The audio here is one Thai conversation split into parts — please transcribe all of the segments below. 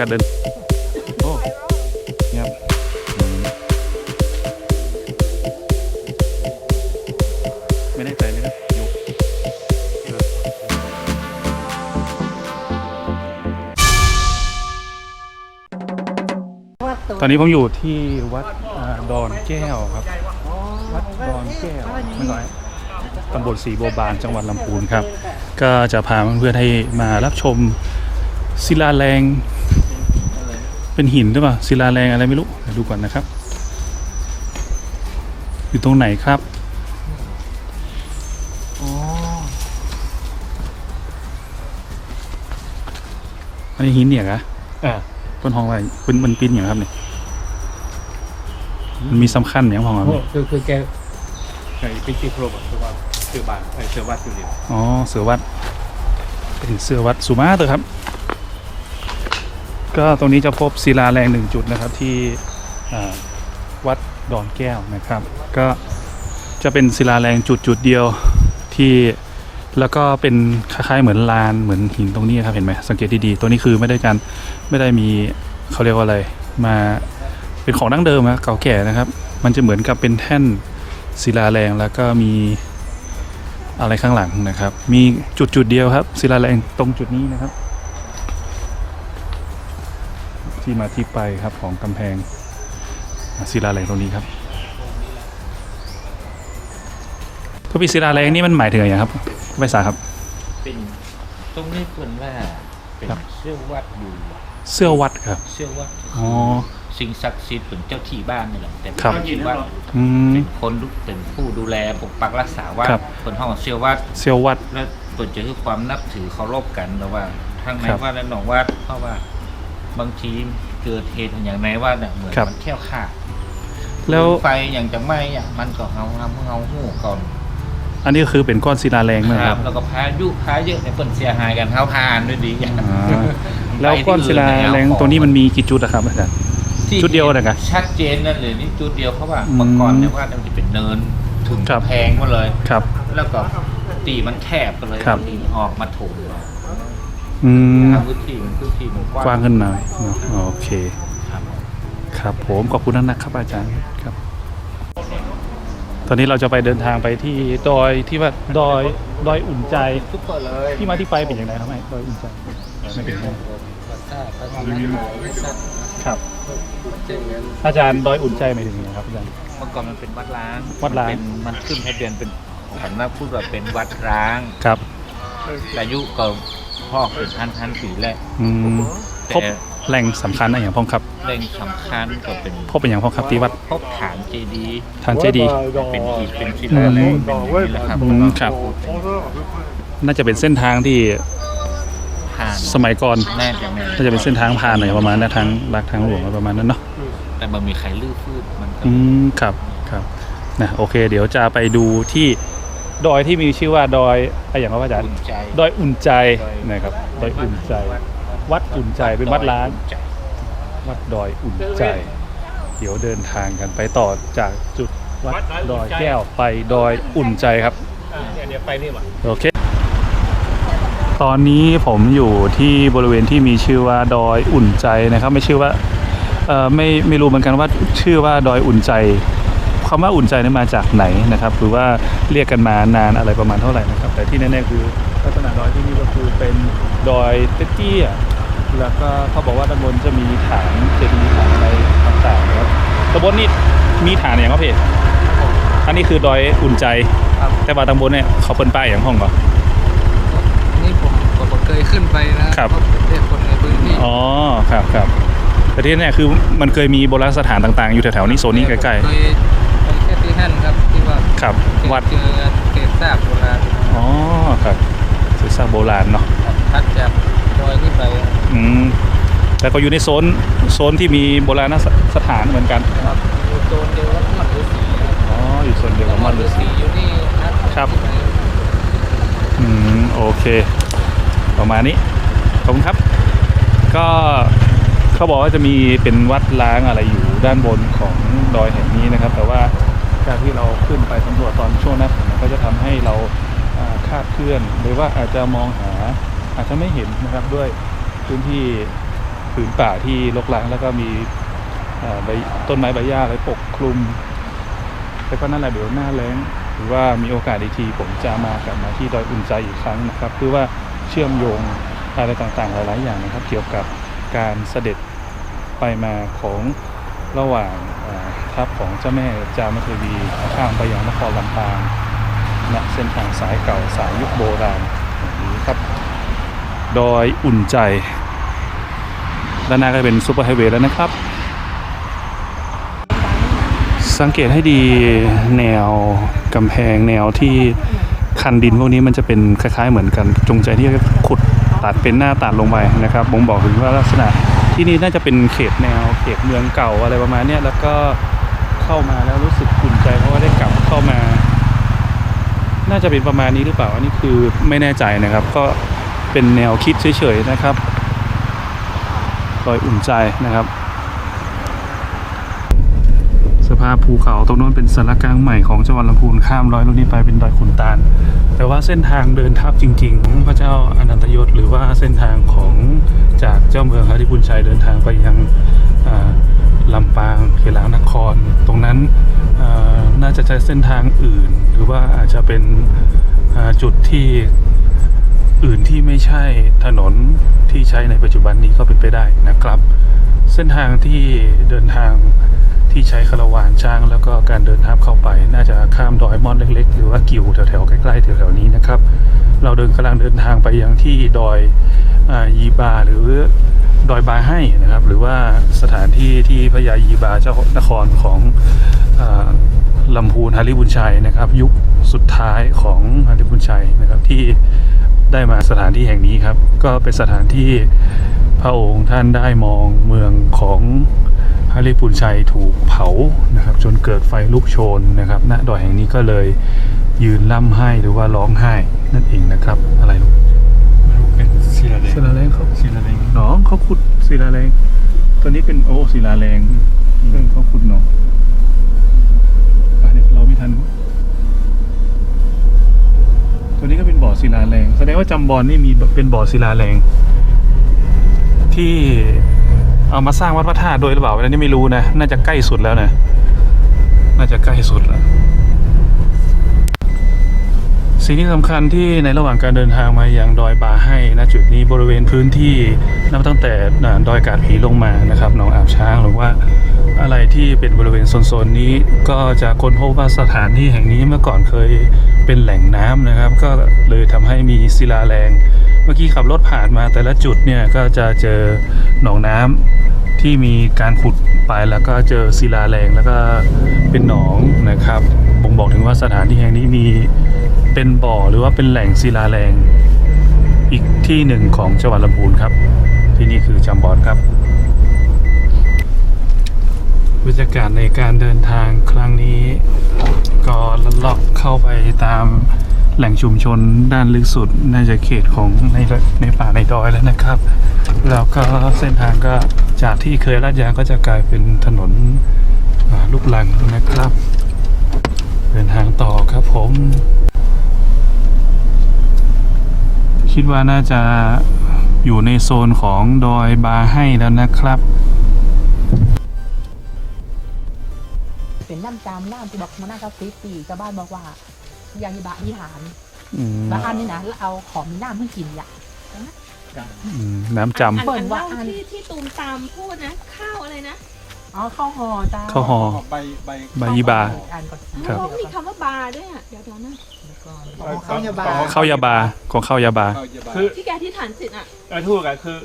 การเดินโอ้เงียบอืมไม่แน่ใจเลยนะยกตอนนี้ผมอยู่ที่วัดอ่าดอนแก้วครับ วัดดอนแก้วไม่น้อยตำบลสีโบบานจังหวัดลำพูนครับ ก็จะพาเพื่อนๆให้มารับชมศิลาแรง เป็นหินหรือเปล่าศิลาแรงอะไรไม่รู้เดี๋ยวดูก่อนนะครับ อยู่ตรงไหนครับอ๋ออันนี้หินเนี่ยกะอ่าต้นห้องอะไรเป็นมันปิ้นอย่างครับเนี่ยมันมีสำคัญอย่างพองครับโอ้คือคือแกเคยไปที่โปรบคือว่าเสือบานเอ้ยเสือวัดอยู่เดียวอ๋อเสือวัดเป็นเสือวัดสุมาเตอร์ครับ ก็ตรงนี้จะพบศิลาแรงหนึ่งจุดนะครับที่วัดดอนแก้วนะครับ ก็จะเป็นศิลาแรงจุดจุดเดียวที่แล้วก็เป็นคล้ายๆเหมือนลานเหมือนหินตรงนี้ครับเห็นไหมสังเกตดีๆตัวนี้คือไม่ได้การไม่ได้มีเขาเรียกว่าอะไรมาเป็นของดั้งเดิมนะเก่าแก่นะครับ มันจะเหมือนกับเป็นแท่นศิลาแรงแล้วก็มีอะไรข้างหลังนะครับ มีจุดจุดเดียวครับศิลาแรงตรงจุดนี้นะครับ ที่มาที่ไปครับของกำแพงศิลาแรงตรงนี้ครับทุกปีศิลาแรงนี่มันหมายถึงอะไรครับไม่ทราบครับ เป็นตรงนี้เพิ่นว่าเป็นครับ เสื้อวัดอยู่เสื้อวัดครับเสื้อวัดอ๋อ สิ่งศักดิ์สิทธิ์เป็นเจ้าที่บ้านนี่แหละแต่เป็นครับ เจ้าที่วัดอืม เป็นคนดูเป็นผู้ดูแลปกปักรักษาวัดครับ คนห้องเสื้อวัด เสื้อวัด และเปิดจะคือความนับถือเคารพกันแต่ว่าทั้งในครับ วัดและนอกวัดเพราะว่า บางทีเกิดเหตุอย่างในวัดเนี่ยเหมือนครับ มันแค่วขาดแล้วไฟอย่างจะไหม้อะมันก็เฮาเฮาเฮาหูก่อนอันนี้ก็คือเป็นก้อนศิลาแรงไหมครับแล้วก็พายุพาเยอะเนี่ยเปินเสียหายกันเฮาพานด้วยดีอ่า แล้วก้อนศิลาแรงตรงนี้มันมีกี่จุดอะครับอาจารย์ ที่จุดเดียวนะครับชัดเจนนั่นเลยนี่จุดเดียวเพราะว่าอืมเมื่อก่อนเนี่ยว่ามันจะเป็นเนินถึงครับ แพงมาเลย ครับ แล้วก็ตีมันแคบไปเลยครับตีออกมาถ มอืมทางพื้นที่มันพื้นที่มันกว้างกว้างขึ้นหน่อยเนอะโอเค ครับครับผมขอบคุณนะครับอาจารย์ครับ ตอนนี้เราจะไปเดินทางไปที่ดอยที่ว่าดอยดอยอุ่นใจทุกคนเลยที่มาที่ไปเป็นอย่างไรครับไม่ดอยอุ่นใจไม่เป็นไงครับอาจารย์ดอยอุ่นใจหมายถึงยังไงครับอาจารย์ เมื่อก่อนมันเป็นวัดร้างวัดร้างเป็นมันขึ้นทะเบียนเป็นสำนักพูดว่าเป็นวัดร้าง ครับ อายุก็ พ่อเป็นพันพันปีแล้วอืมพบแต่แหล่งสำคัญอะไรอย่างพ้องครับเร่งสำคัญก็เป็นพบเป็นอย่างพ้องครับที่วัดพบฐานเจดีย์ทางเจดีย์ เป็นหินเป็นศิลาแรงเป็นอย่างนี้แหละครับอืมครับ น่าจะเป็นเส้นทางที่ผ่านสมัยก่อนน่าจะแม่น่าจะเป็นเส้นทางผ่านอะไรประมาณนั้นทางลักทางหลวงอะไรประมาณนั้นเนาะแต่มันมีใครลื้อฟื้นมันก็อืมครับครับนะโอเค เดี๋ยวจะไปดูที่ ดอยที่มีชื่อว่าดอยอะไรอย่างว่าอาจารย์ อุ่นใจ ดอยอุ่นใจนะครับ ดอยอุ่นใจ วัดอุ่นใจเป็นวัดล้างอุ่นใจวัดดอยอุ่นใจ เดี๋ยวเดินทางกันไปต่อจากจุดวัดดอยแก้วไปดอยอุ่นใจครับเนี่ยเดี๋ยวไปนี่หว่าโอเค ตอนนี้ผมอยู่ที่บริเวณที่มีชื่อว่าดอยอุ่นใจนะครับ ไม่ชื่อว่าเอ่อไม่ไม่รู้เหมือนกันว่าชื่อว่าดอยอุ่นใจ คำว่าอุ่นใจนั้นมาจากไหนนะครับหรือว่าเรียกกันมานานอะไรประมาณเท่าไหร่นะครับ แต่ที่แน่ๆคือลักษณะดอยที่นี่ก็คือเป็นดอยเตี้ยๆแล้วก็เขาบอกว่าด้านบนจะมีฐานเจดีย์ฐานอะไรต่างๆนะครับด้านบนนี่มีฐานอย่างว่าเพจอันนี้คือดอยอุ่นใจครับแต่ว่าตางบนเนี่ยเขาเปิ้นป้ายอย่างห้องก่อนนี่ผมผมก็เคยขึ้นไปนะครับเพาะเป็นเด็กคนในพื้นที่อ๋อครับครับแต่ที่เนี่ยคือมันเคยมีโบราณสถานต่างๆ อยู่แถวๆนี้โซนนี้ใกล้เคยไปแค่ ที่นั่นครับที่ว่าๆครับวัดเจอเกศซากโบราณอ๋อครับศึกษาโบราณเนาะพัดจากดอยขึ้นไปอืมแล้วก็อยู่ในโซนโซนที่มีโบราณสถานเหมือนกันครับอยู่โซนเดียวกับมัดฤาษีครับอ๋ออยู่โซนเดียวกับมัมัดนฤาษีอยู่นี่นะครับอืมโอเค ประมาณนี้ขอบคุณครับ ก็เขาบอกว่าจะมีเป็นวัดล้างอะไรอยู่ด้านบนของดอยแห่งนี้นะครับ แต่ว่า การที่เราขึ้นไปสำรวจตอนช่วงหน้าฝนก็จะทำให้เราคาดเคลื่อน หรือว่าอาจจะมองหาอาจจะไม่เห็นนะครับด้วยพื้นที่ผืนป่าที่รกร้างแล้วก็มีใบต้นไม้ใบหญ้าอะไรปกคลุมแล้วก็นั่นแหละเดี๋ยวหน้าแล้งหรือว่ามีโอกาสอีกทีผมจะมากลับมาที่ดอยอุ่นใจอีกครั้งนะครับเพื่อว่าเชื่อมโยงอะไรต่างๆ หลาย ๆ อย่างนะครับ เกี่ยวกับการเสด็จไปมาของระหว่างา ทัพของเจ้าแม่จามเทวีข้ามไปยังนครลำปางณเส้นทางสายเก่าสายยุคโบราณอย่างนี้ครับ ดอยอุ่นใจ ด้านหน้าก็เป็นซูเปอร์ไฮเวย์แล้วนะครับ สังเกตให้ดีแนวกำแพงแนวที่คันดินพวกนี้มันจะเป็นคล้ายๆเหมือนกัน จงใจที่จะขุดตัดเป็นหน้าตัดลงไปนะครับบ่งบอกถึงว่าลักษณะที่นี่น่าจะเป็นเขตแนวเขตเมืองเก่าอะไรประมาณนี้แล้วก็ เข้ามาแล้วรู้สึกอุ่นใจเพราะว่าได้กลับเข้ามา น่าจะเป็นประมาณนี้หรือเปล่า อันนี้คือไม่แน่ใจนะครับ ก็เป็นแนวคิดเฉยๆนะครับดอยอุ่นใจนะครับ สภาพภูเขาตรงนู้นเป็นสารกลางใหม่ของจังหวัดลำพูนข้ามร้อยลูกนี้ไปเป็นดอยขุนตาล แต่ว่าเส้นทางเดินทับจริงๆของพระเจ้าอนันตยศ หรือว่าเส้นทางของจากเจ้าเมืองฮาริบุญชัยเดินทางไปยัง ลำปางเขลางนคร ตรงนั้นน่าจะใช้เส้นทางอื่น หรือว่าอาจจะเป็นจุดที่อื่นที่ไม่ใช่ถนนที่ใช้ในปัจจุบันนี้ก็เป็นไปได้นะครับ เส้นทางที่เดินทางที่ใช้คาราวานช้าง แล้วก็การเดินทับเข้าไป น่าจะข้ามดอยมอนเล็ก ๆ หรือว่ากิวแถวๆใกล้ๆแถวๆนี้นะครับ เราเดินกำลังเดินทางไปยังที่ดอยอยีบาหรือ ดอยบาให้นะครับ หรือว่าสถานที่ที่พระยายีบาเจ้านครของอลำพูนฮาริบุญชัยนะครับ ยุคสุดท้ายของฮาริบุญชัยนะครับที่ได้มาสถานที่แห่งนี้ครับ ก็เป็นสถานที่พระองค์ท่านได้มองเมืองของฮาริปุนชัยถูกเผานะครับ จนเกิดไฟลุกโชนนะครับณดอยแห่งนี้ก็เลยยืนล่ำไห้หรือว่าร้องไห้นั่นเองนะครับ อะไรลูกไม่รู้ เป็นศิลาแดงศิลาแรงเขาศิลาแดงน้องเขาขุดศิลาแรงตัวนี้เป็นโอ้ศิลาแรงเออเขาขุดเนาะอะเดี๋ยวเราไม่ทันตัวนี้ก็เป็นบ่อศิลาแรง แสดงว่าจำบอลนี่มีเป็นบ่อศิลาแรง ที่เอามาสร้างวัดพระธาตุโดยหรือเปล่าอันนี้ไม่รู้นะ น่าจะใกล้สุดแล้วนะ น่าจะใกล้สุดแล้ว สิ่งที่สำคัญที่ในระหว่างการเดินทางมาอย่างดอยบาให้ณจุดนี้บริเวณพื้นที่นับตั้งแต่ดอยกาดผีลงมานะครับหนองอาบช้างหรือว่าอะไรที่เป็นบริเวณโซนๆนี้ ก็จะค้นพบว่าสถานที่แห่งนี้เมื่อก่อนเคยเป็นแหล่งน้ำนะครับ ก็เลยทำให้มีศิลาแรง เมื่อกี้ขับรถผ่านมาแต่ละจุดเนี่ยก็จะเจอหนองน้ำที่มีการขุดไปแล้วก็เจอศิลาแรงแล้วก็เป็นหนองนะครับบ่งบอกถึงว่าสถานที่แห่งนี้มีเป็นบ่อหรือว่าเป็นแหล่งศิลาแรงอีกที่หนึ่งของจังหวัดลำพูนครับ ที่นี่คือจำบอนครับบรรยากาศในการเดินทางครั้งนี้ ก็ลัดเลาะเข้าไปตาม แหล่งชุมชนด้านลึกสุดน่าจะเขตของในในป่าในดอยแล้วนะครับ แล้วก็เส้นทางก็จากที่เคยลาดยางก็จะกลายเป็นถนนลูกลังนะครับเดินทางต่อครับผม คิดว่าน่าจะอยู่ในโซนของดอยบาให้แล้วนะครับเป็นน้ำจามน้ำที่บอกมาหน้าคาฟิปีชาวบ้านบอกว่า ยาหิบะที่ฐานอืมแล้วอันนี้นะแล้วเอาของมีน้ำให้กินอย่าอืมน้ำจอันเปิอัดนว่าเล่าอัน ที่ที่ตูมตามพูดนะข้าวอะไรนะอ๋อข้าวห่อจ้าำข้าวหอใบใบ ใบยีบาอ่านก่อนครับเพราะมีคำว่าบาร์ด้วยอะเดี๋ยวเดี๋ยวนะข้าวยาบา ข้าวยาบาของข้าวยาบาเข้าเยาบาคือที่แกที่ฐานสิทธิ์อะเออถูกอะคือ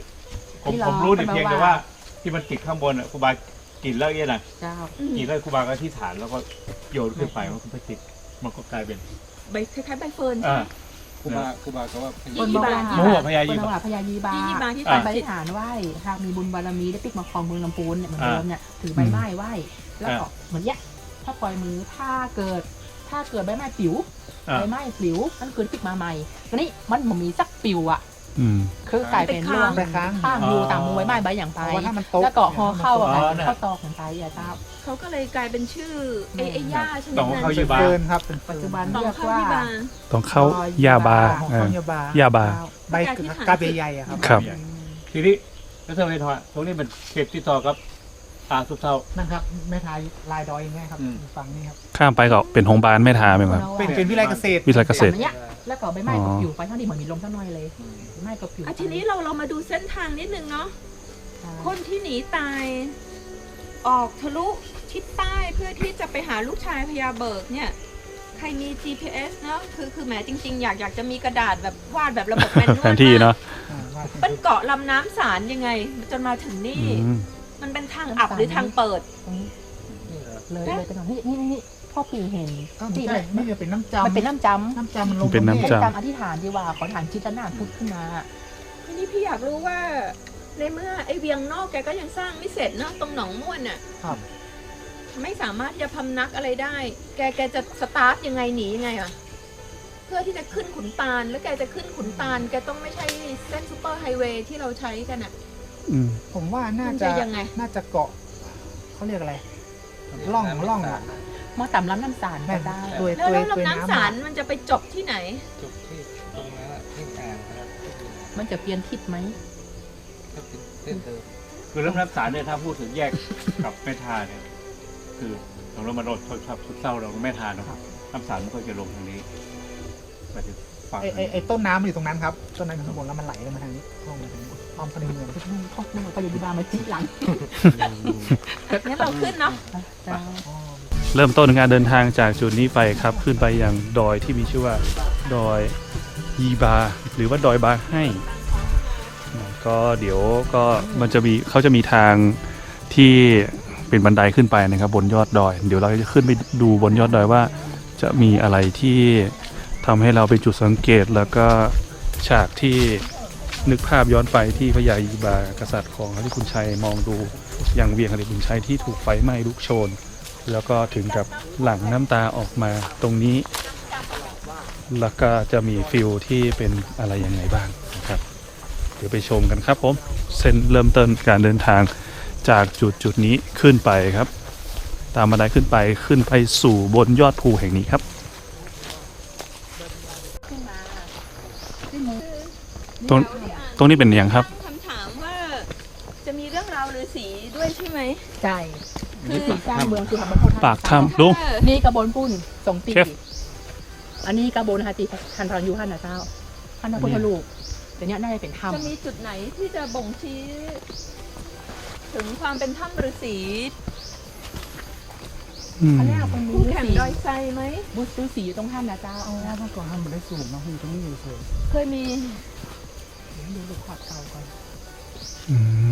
ผมผมรู้แต่เพียงแต่ว่า ที่มันติดข้างบนอะครูบากินแล้วเนี่ยนะเจ้ากินแล้วครูบาก็ที่ฐานแล้วก็โยนขึ้นไปมันก็ไปติด มันก็กลายเป็นใบคล้ายๆใบเฟิร์นใช่อ่า ไหม ครูบาครูบาก็ว่าพคยานบอกว่าโอ้โหพญายีบา คนบอกว่าพญายีบายี่ยี่บาร์ที่ไปฐานไปสิทธิ์ฐานไหว้หากมีบุญบารมีได้ปิกมาครองเมืองลำพูนเนี่ยเหมือนเดิมเนี่ยถือใบไม้ไหว้แล้วก็เหมือนเนี้ยถ้าปล่อยมือถ้าเกิด ถ้าเกิดใบไม้ปิวอ่า ใบไม้ปลิวนั่นคือปิกมาใหม่ทีนี้มันบ่มีสักปิวอะ อืม คือกลายเป็นเรื่องไปค้าง ข้างอยู่ตามมือไว้ไม้ใบอย่างไปเพราะว่าถ้ามันตกแล้วเกาะคอเข้าอะอ๋ค่ะอน่ะเข้าตอของไทยอะเจ้า เขาก็เลยกลายเป็นชื่อไอ้ไอ้ย่าชนิต้ดองนั้นเข้าเป็ยีนบาเฟิร์นครับเป็นปัจเฟิจุร์นบัน ต้องเรียกเข้าว่าที่บาร์ ต้องเข้ายาบาของเอข้าอวยาบายาบา ใบกาบใหญ่ๆอะครับ ครับ ทีนี้แล้วเธอไปทอดตรงนี้เป็นเขตที่ต่อกับอ่าสุดเท่านั่นครับแม่ทายลายดอยอย่างเงี้ยครับอืม ฝั่งนี้ครับข้ามไปก็เป็นโรงพยาบาลแม่ทาไหมครับ เป็นเป็นวิไลเกษตรวิทยาเกษตรแบบเนี้ยแล้วก็ใบไม้ก็ผิวไปเท่านี้เหมือนมีลมสักหน่อยเลยใบไม้ก็ผิวอะทีนี้เราเรามาดูเส้นทางนิดนึงเนาะ คนที่หนีตาย ออกทะลุทิศใต้เพื่อที่จะไปหาลูกชายพญาเบิกเนี่ยใครมี GPS เนาะคือคือแหมจริง ๆ อยากอยากจะมีกระดาษแบบวาดแบบระบบแมนนวลแผนที่เนาะอ่าว่าเป็นเป็นเกาะลำน้ำสารยังไง จนมาถึงนี่อืมมันเป็นทางอับหรือทางเปิดตรงนี้เลยเลยไปหน่อยนี่นี่นี่พ่อปีเห็นก็ไม่ที่ใช่ไม่ใช่เป็นน้ำจำมันเป็นน้ำจำน้ำจำมันลงเป็นน้ำเป็นการอธิษฐานดีว่าขอฐานจิตและนาพุทธขึ้นมาทีนี้พี่อยากรู้ว่า ในเมื่อไอเวียงนอกแกก็ยังสร้างไม่เสร็จเนาะตรงหนองม่วนน่ะ ครับ ไม่สามารถจะพำนักอะไรได้ แกแกจะสตาร์ทยังไงหนียังไงอะเพื่อที่จะขึ้นขุนตาล แล้วแกจะขึ้นขุนตาล แกต้องไม่ใช่เส้นซูเปอร์ไฮเวย์ที่เราใช้กันอะอืม ผมว่าน่ามันจะจะยังไง น่าจะเกาะเขาเรียกอะไรล่องล่องอะมาต่ำล้ำน้ำสารแม่ก็ได้ ตัวแล้วตัวแล้วตัวลำน้ำน้ำสารอะมันจะไปจบที่ไหน จุดที่ตรงนั้นอะที่อ่างนะครับมันจะเปลี่ยนทิศไหม ก็เป็นเส้นเดิมคือเริ่มน้ำสารเนี่ยถ้าพูดถึงแยกกับแม่ทาเนี่ยคือเราเรามาโดดชอบสุดเศร้าเราแม่ทาเนาะน้ำสารมันก็จะลงทางนี้ไปถึงฝั่งไอไอไอต้นน้ำมันอยู่ตรงนั้นครับต้นน้ำอยู่ข้างบนแล้วมันไหลลงมาทางนี้ห้องมาทางนี้อ้อมเข้าในเมืองพ่อคุณไปอยู่ที่บ้านมาจีหลังงั้นเราขึ้นเนาะเจ้าอ๋อเริ่มต้นการเดินทางจากจุดนี้ไปครับ ขึ้นไปยังดอยที่มีชื่อว่า ดอยยีบา หรือว่าดอยบาให้นะ ก็เดี๋ยวก็มันจะมีเขาจะมีทางที่เป็นบันไดขึ้นไปนะครับบนยอดดอย เดี๋ยวเราจะขึ้นไปดูบนยอดดอยว่า จะมีอะไรที่ทำให้เราเป็นจุดสังเกตแล้วก็ฉากที่นึกภาพย้อนไปที่พระยายีบากษัตริย์ของฮริพุนชัยมองดูอย่างเวียงฮริพุนชัยที่ถูกไฟไหม้ลุกโชน แล้วก็ถึงกับหลั่งน้ำตาออกมาตรงนี้ แล้วก็จะมีฟิลที่เป็นอะไรยังไงบ้างนะครับ ดี๋ยวไปชมกันครับผม เส้นเริ่มต้นการเดินทางจากจุดจุดนี้ขึ้นไปครับ ตามบันไดขึ้นไปขึ้นไปสู่บนยอดภูแห่งนี้ครับขึ้นมาขึ้นมาตรงตรงนี้เป็นอย่างครับ คำถามว่าจะมีเรื่องราวฤาษีด้วยใช่ไหม ใช่นี่สีสร้างเมืองคือทำบนโพธิ์ปากถ้ำลุงเออนี่กระบวนปุ้นสองปีเชฟอันนี้กระบวนฮาติทันทรยูฮันนะเจ้าฮันพระพุทธรูป แต่เนี้ยน่าจะเป็นถ้ำจะมีจุดไหนที่จะบ่งชี้ ถึงความเป็นถ้ำฤาษีอืมอันเนี้ยเป็นผู้มีแข่งสีดอยไซไหม บุษฤาษีอยู่ตรงถ้ำนะเจ้าอ๋อเมื่อก่อนทำมันได้สูงเนอะอยู่ตรงนี้อยู่เฉยเคยมีดูรูปภาพเก่าก่อนอืม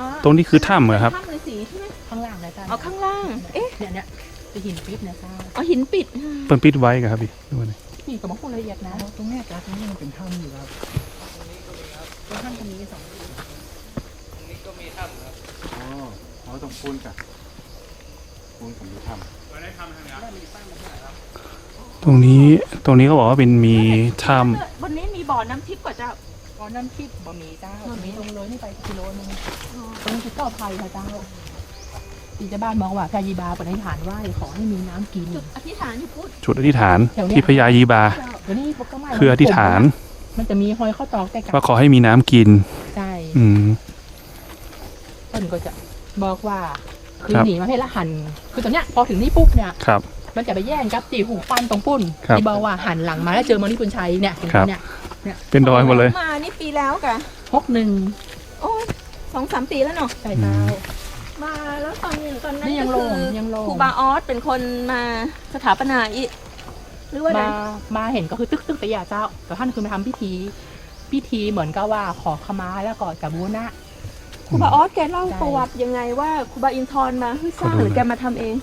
อ๋อตรงนี้คือถ้ำเหรอครับถ้ำฤาษีใช่ไหมข้างล่างนะเจ้าเอาข้างล่าง เอ๊ะเนี่ยเนี่ยจะหินปิดนะเจ้าเอาหินปิด เปิ้นปิดไว้ครับพี่ดูหน่อย นี่ก็มาพูดละเอียดนะอ๋อตรงเนี้ยจ้าตรงนี้มันเป็นถ้ำอยู่ครับตรงถ้ำตรงนี้สองตรงนี้ก็มีถ้ำครับอ๋อเขาต้องพูนกับพูนกับมีทำตรงนี้ตรงนี้เขาบอกว่าเป็นมีถ้บนนี้มีบ่อน้ำทิพย์กว่าเจ้าตอนนั้นที่บะหมี่เจ้าบะหมี่ตรงเลยนี่ไปกิโลนึงตรงนี้คือเก้าไทยค่ะเจ้า ที่เจ้าบ้านมองว่าพระยีบาปณิธานไหว้ขอให้มีน้ำกินจุดอธิษฐานที่พูดำจุดอธิษฐานแถวเนี้ยที่พญายีบา เดี๋ยวนี้พวกก็ไม่คืออธิษฐาน มันจะมีหอยข้าวตอกแต่กับว่าขอให้มีน้ำกิน ใช่อืมต้นก็จะบอกว่าคือครับหนีมาให้ละหัน คือตอนเนี้ยพอถึงนี่ปุ๊บเนี่ยครับมันจะไปแย่งกับตีหูปั้นตรงปุ้นครับที่บอกว่าหันหลังมาแล้วเจอมอนิคุณชัยเนี่ยเห็นไหครัมบเนี่ยเป็นดอยหมดเลยมานี่ปีแล้วกะพกหนึ่งโอ้ยสองสามปีแล้วเนาะใส่เท้า มาแล้วตอนนี้ตอนนั้นนี่ยังก็โล่คืงยังโล่งครูบาออสเป็นคนมาสถาปนาอีกหรือว่าไงมามาเห็นก็คือตึกตึกแต่ยาเจ้า แต่ท่านคือมาทำพิธี พิธีเหมือนกับว่าขอขมาแล้วก็จะบูรณะครูบาออสแกเล่าใช่ประวัติยังไงว่าครูบาอินทร์มาให้สร้างขอดูหรือหน่อยแกมาทำเอง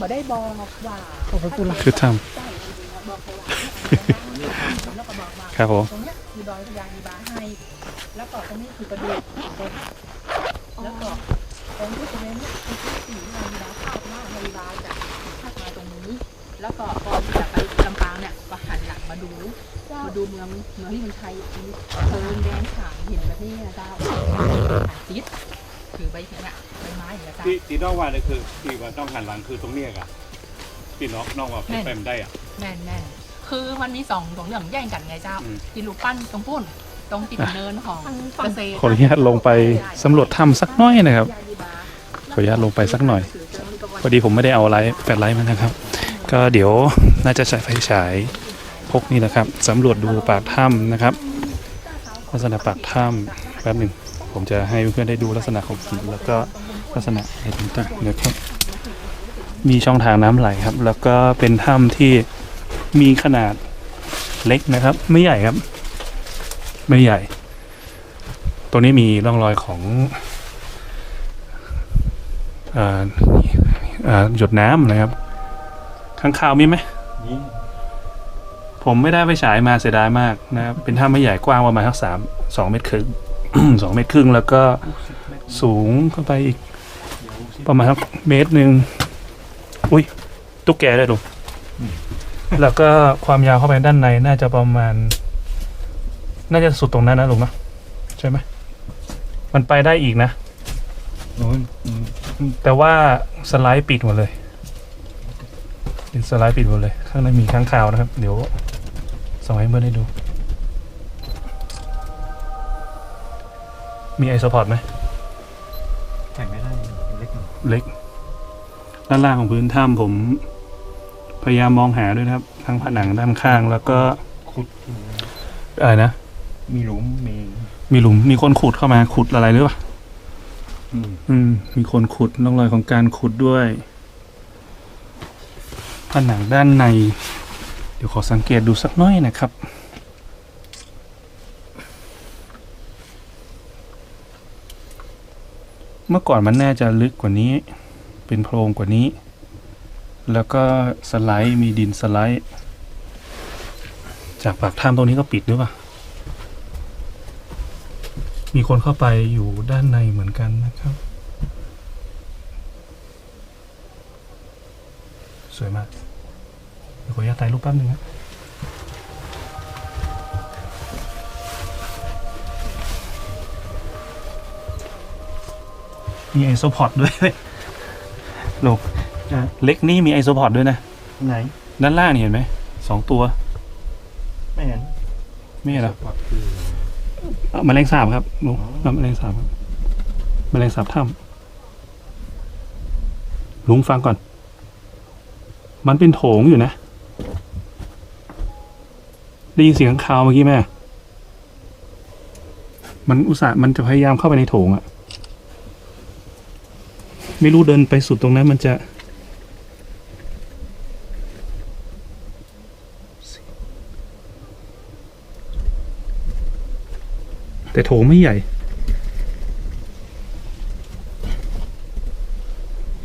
บ่ได้บอกว่าขอบคุณละคือถ้ใช่บอกเขาว่าแล้วก็บอกว่าำครับผม ตรงเนี้ยคือดอยพญานีบาให้ แล้วก็ตรงนี้คือกระดูกคนแล้วก็ ตรงที่ตรงนี้เนี่ยคือที่สี่พญานีบาเข้ามาพญานีบาจะข้ามาตรงนี้ แล้วก็ก่อนที่จะไปลำปางเนี่ยก็หันหลังมาดูมาดูเมืองเมืองที่มันชัยเพิงแดงฉางหินแบบนี้นะเจ้าหันจิตถือใบเนี่ยใบไม้อย่างเงี้ยเจ้าที่ที่น้องว่าเนี่ยคือที่ว่าต้องหันหลังคือตรงเนี้ยกับที่น้องน้องว่าเป็นไปไม่ได้อะแน่นแน่นคือมันมีสองสองเรื่องแย่งกันไงเจ้าที่ลูกปั้นตรงปุ้น ตรงติดเนินของเกษตรขออนุญาตลงไปสำรวจถ้ำสักหน้อยนะครับ ขออนุญาตลงไปสักหน่อย พอดีผมไม่ได้เอาไลท์แฟลชไลท์มานะครับ ก็เดี๋ยวน่าจะใช้ไฟฉายพกนี่นะครับสำรวจดูปากถ้ำนะครับ ลักษณะปากถ้ำแป๊บหนึ่งผมจะให้เพื่อนๆได้ดูลักษณะของหินแล้วก็ลักษณะอะไรต่างๆนะครับมีช่องทางน้ำไหลครับ แล้วก็เป็นถ้ำที่มีขนาดเล็กนะครับ ไม่ใหญ่ครับ ไม่ใหญ่ตรงนี้มีร่องรอยของเอ่อเอ่อหยดน้ำนะครับ ข้างคาวมีไหมนี่ผมไม่ได้ไปฉายมาเสียดายมากนะครับ เป็นถ้ำไม่ใหญ่กว้างประมาณสักสามสองเมตรครึ่งสองเมตรครึ่งแล้วก็สูงเข้าไปอีก ประมาณสักเมตรหนึ่งอุ้ยตุ๊กแกได้ดูแล้วก็ความยาวเข้าไปด้านในน่าจะประมาณ น่าจะสุดตรงนั้นนะลุงนะใช่ไหมมันไปได้อีกนะ โอ้ยอืมแต่ว่าสไลด์ปิดหมดเลยเป็นสไลด์ปิดหมดเลย ข้างในมีข้างคาวนะครับ เดี๋ยวส่งให้เพื่อนได้ดู มีไอโซพอร์ตไหม แข่งไม่ได้เล็กหน่อยเล็ก ด้านล่างของพื้นถ้ำผม พยายามมองหาด้วยนะครับ ทั้งผนังด้านข้างแล้วก็ขุดอะไรนะ มีหลุมมีมีหลุมมีคนขุดเข้ามาขุดอะไรหรือเปล่าอืมอืม มีคนขุดร่องรอยของการขุดด้วย ผนังด้านใน เดี๋ยวขอสังเกตดูสักหน้อยนะครับ เมื่อก่อนมันน่าจะลึกกว่านี้ เป็นโพรงกว่านี้ แล้วก็สไลด์มีดินสไลด์ จากปากถ้ำตรงนี้ก็ปิดหรือเปล่า มีคนเข้าไปอยู่ด้านในเหมือนกันนะครับ สวยมากเดี๋ยวขออนุญาตถ่ายรูปแป๊บนึงนะมีไอโซพอร์ตด้วยลงเล็กนี่มีไอโซพอร์ตด้วยนะ ไหน ด้านล่างนี่เห็นไหมสองตัว ไม่เห็นไม่เห็นเหรอ ปอดคือเอ่อแมลงสาบครับลุงนับแมลงสาบครับแมลงสาบถ้ำลุงฟังก่อน มันเป็นโถงอยู่นะ ได้ยินเสียงข่าวเมื่อกี้ไหมมันอุตส่าห์มันจะพยายามเข้าไปในโถงอะไม่รู้เดินไปสุดตรงนั้นมันจะ แต่โถงไม่ใหญ่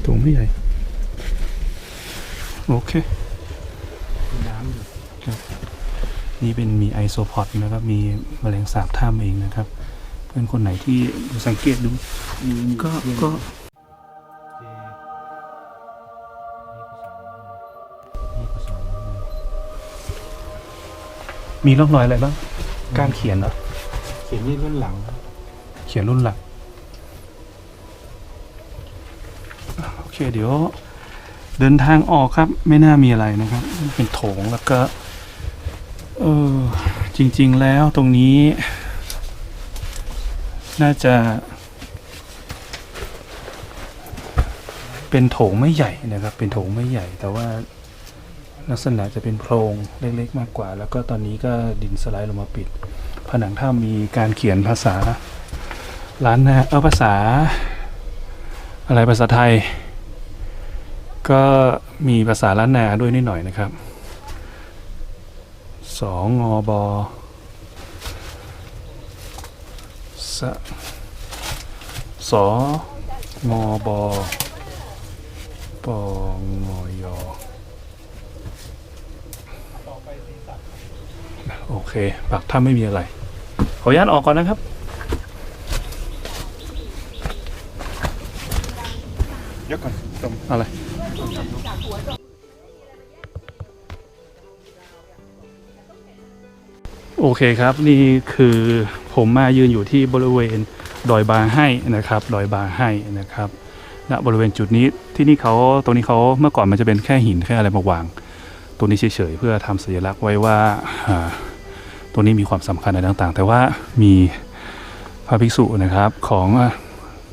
โถงไม่ใหญ่ โอเคน้ำอยู่นี่เป็นมีไอโซพอดนะครับ มีแมลงสาบถ้ำเองนะครับ เพื่อนคนไหนที่สังเกตดู ก็ก็มีร่องรอยอะไรบ้าง การเขียนเหรอ เขียนนี่รุ่นหลัง เขียนรุ่นหลักโอเคเดี๋ยว เดินทางออกครับ ไม่น่ามีอะไรนะครับ เป็นโถงแล้วก็เออจริง ๆ แล้วตรงนี้ น่าจะ เป็นโถงไม่ใหญ่นะครับ เป็นโถงไม่ใหญ่ แต่ว่าลักษณะจะเป็นโพรงเล็กๆมากกว่า แล้วก็ตอนนี้ก็ดินสไลด์ลงมาปิด ผนังถ้ำมีการเขียนภาษาล้านนาเออภาษา อะไรภาษาไทย ก็มีภาษาล้านนาด้วยนิดหน่อยนะครับสองอบสสงอบปงยโอเค ปากถ้ำไม่มีอะไร ขออนุญาตออกก่อนนะครับ ยกก่อนตรงอะไร โอเคครับนี่คือผมมายืนอยู่ที่บริเวณดอยบางให้นะครับ ดอยบางให้นะครับณบริเวณจุดนี้ที่นี่เขาตรงนี้เขาเมื่อก่อนมันจะเป็นแค่หินแค่อะไรมาวางตรงนี้เฉยๆเพื่อทำสัญลักษณ์ไว้ว่าอ่า ตัวนี้มีความสำคัญอะไรต่างๆ แต่ว่ามีพระภิกษุนะครับของ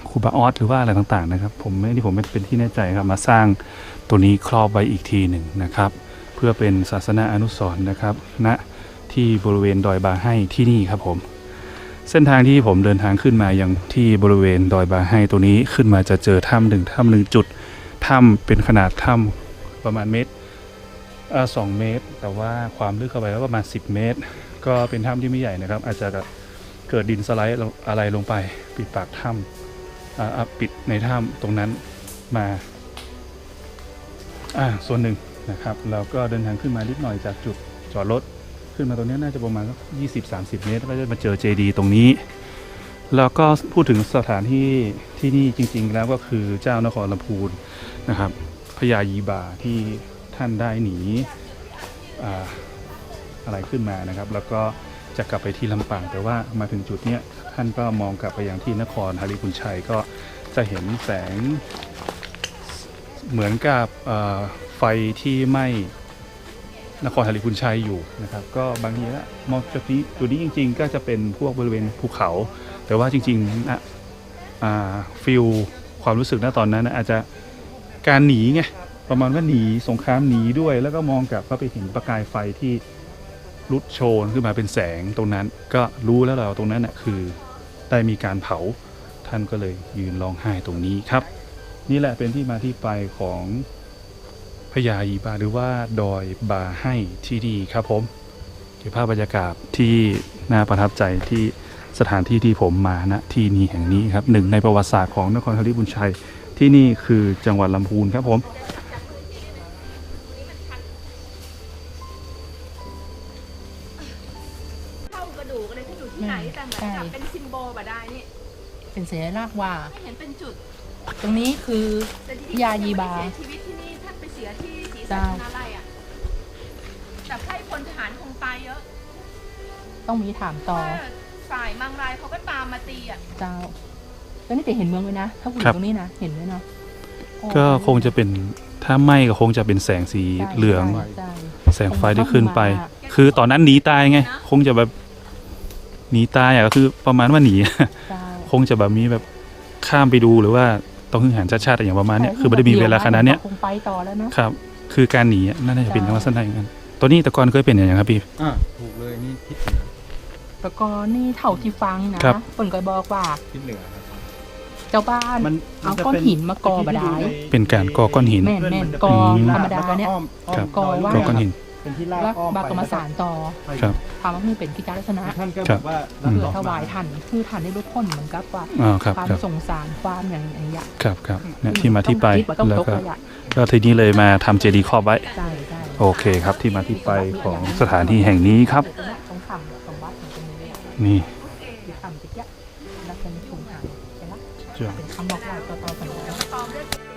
ครูบาออสหรือว่าอะไรต่างๆนะครับ ผมไม่ที่ผมไม่เป็นที่แน่ใจครับมาสร้างตัวนี้ครอบไว้อีกทีหนึ่งนะครับ เพื่อเป็นศาสนาอนุสรณ์นะครับณที่บริเวณดอยบาให้ที่นี่ครับผม เส้นทางที่ผมเดินทางขึ้นมาอยังที่บริเวณดอยบาให้ตัวนี้ขึ้นมาจะเจอถ้ำหนึ่งถ้ำหนึ่งจุดถ้ำเป็นขนาดถ้ำประมาณเมตรสองเมตร แต่ว่าความลึกเข้าไปก็ประมาณ 10 เมตร ก็เป็นถ้ำที่ไม่ใหญ่นะครับ อาจจะเกิดดินสไลด์อะไรลงไป ปิดปากถ้ำปิดในถ้ำตรงนั้นมาอ่าส่วนหนึ่งนะครับเราก็เดินทางขึ้นมานิดหน่อยจากจุดจอดรถขึ้นมาตรงนี้น่าจะประมาณสักยี่สิบสามสิบเมตรก็จะมาเจอเจดีตรงนี้ แล้วก็พูดถึงสถานที่ที่นี่จริง ๆ แล้วก็คือเจ้านครลำพูนนะครับพญายีบาที่ท่านได้หนี อะไรขึ้นมานะครับ แล้วก็จะกลับไปที่ลำปางแต่ว่ามาถึงจุดเนี้ยท่านก็มองกลับไปยังที่นครฮาริพุนชัยก็จะเห็นแสงเหมือนกับไฟที่ไหม้นครฮาริพุนชัยอยู่นะครับ ก็บางทีละมองจุดนี้จุดนี้จริง ๆ ก็จะเป็นพวกบริเวณภูเขา แต่ว่าจริงๆนะฟิลความรู้สึกณตอนนั้นนะอาจจะการหนีไงประมาณว่าหนีสงครามหนีด้วย แล้วก็มองกลับก็ไปเห็นประกายไฟที่ ลุดโชนขึ้นมาเป็นแสงตรงนั้นก็รู้แล้วเราตรงนั้นน่ะคือได้มีการเผาท่านก็เลยยืนร้องไห้ตรงนี้ครับ นี่แหละเป็นที่มาที่ไปของพญายีบาหรือว่าดอยบาให้ที่ดีครับผมเก็บภาพบรรยากาศที่น่าประทับใจที่สถานที่ที่ผมมาณที่นี้แห่งนี้ครับหนึ่งในประวัติศาสตร์ของนครฮาริบุญชัยที่นี่คือจังหวัดลำพูนครับผม เป็นสัญลักษณ์ว่า ไม่เห็นเป็นจุดตรงนี้คือ แต่ที่ยายีบาเสียชีวิตที่นี่ท่านไปเสียที่ศรีสัเจ้าชนาลัยอะแต่ไพร่พลทหารคงตายเยอะต้องมีถามต่อว่าฝ่ายมังรายเขาก็ตามมาตีอะเจ้าตอนนี้จะเห็นเมืองเลยนะ ถ้าพูดถึครังบตรงนี้นะ เห็นเลยเนาะโอ้ก็คงจะเป็นถ้าไหม่ก็คงจะเป็นแสงสีใช่เหลือง ใช่ใช่ แสงไฟที่ขึ้นไป คือตอนนั้นหนีตายไง คงจะแบบหนีตายอะก็คือประมาณว่าหนีเจ้าค งจะแบบมีแบบข้ามไปดูหรือว่าต้องขึ้นหารชาติชาติอย่างประมาณเนี้ยคือไม่ได้มีเวลาขนาดเนี้ยคงไปต่อแล้วเนาะครับ คือการหนีอะน่าจะเป็นลักษณะอย่างนั้นตัวนี้แต่ก่อนเคยเป็นอย่างไรครับพี่ อ่าถูกเลยนี่ทิศเหนือแต่ก็นี่เท่าที่ฟังนะครับเปิ่นก็บอกว่า ทิศเหนือครับ เจ้าบ้านมันเอาจะก้อนป็หินมากอที่บาดาลที่เป็นการก่อก้อนหิน แม่นแม่นกออืมธรรมดาเนี่ย แล้วอ้อมอ้อมครับ กอว่า ก่อก้อนหิน ป็นที่ลากแล้อ้อมบาไกรรมสารต่อครับ พามาคือเป็นกิจลักษณะท่านก็บอกว่าเพื่อถวามายท่านคือท่านได้รู้พ้นเหมือนกับว่าครับความครสงสารความอย่างอย่างเงี้ครับครับที่มาที่ไปแล้ว่าแล้วก็ก็ทีนี้เลยมาทำเจดีย์ครอบไว้ใช่โอเคครับที่มาที่ไปของสถานที่แห่งนี้ครับ เดี๋ยวนะสองคำสองวัดของตรงนี้เลยอะนี่คำจะเป็นชุมหางใช่ไหก็คำบอกเล่าต่อๆกันมา